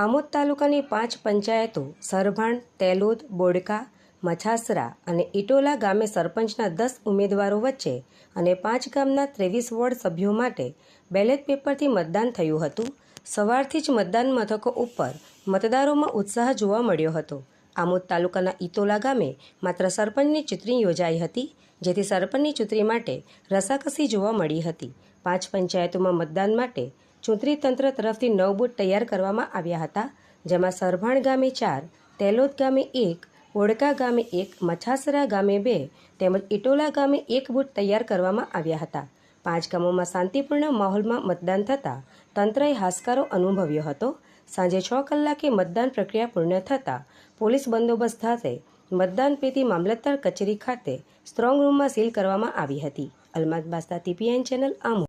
આમોદ તાલુકાની પાંચ પંચાયતો સરભાણ, તેલોદ, બોડકા, મછાસરા અને ઇટોલા ગામે સરપંચના દસ ઉમેદવારો વચ્ચે અને પાંચ ગામના ત્રેવીસ વોર્ડ સભ્યો માટે બેલેટ પેપરથી મતદાન થયું હતું. સવારથી જ મતદાન મથકો ઉપર મતદારોમાં ઉત્સાહ જોવા મળ્યો હતો. આમોદ તાલુકાના ઇતોલા ગામે માત્ર સરપંચની ચૂંટણી યોજાઈ હતી, જેથી સરપંચની ચૂંટણી માટે રસાકસી જોવા મળી હતી. પાંચ પંચાયતોમાં મતદાન માટે ચૂંટણી તંત્ર તરફથી નવ બૂથ તૈયાર કરવામાં આવ્યા હતા, જેમાં સરભાણ ગામે ચાર, તેલોદ ગામે એક, ઓડકા ગામે એક, મછાસરા ગામે બે, તેમજ ઇટોલા ગામે એક બૂથ તૈયાર કરવામાં આવ્યા હતા. પાંચ ગામોમાં શાંતિપૂર્ણ માહોલમાં મતદાન થતાં તંત્રએ હાશકારો અનુભવ્યો હતો. સાંજે છ કલાકે મતદાન પ્રક્રિયા પૂર્ણ થતાં પોલીસ બંદોબસ્ત સાથે મતદાન પેટી મામલતદાર કચેરી ખાતે સ્ટ્રોંગ રૂમમાં સીલ કરવામાં આવી હતી. અલમાદ બાસ્તા ટીપીએન ચેનલ આમોદ.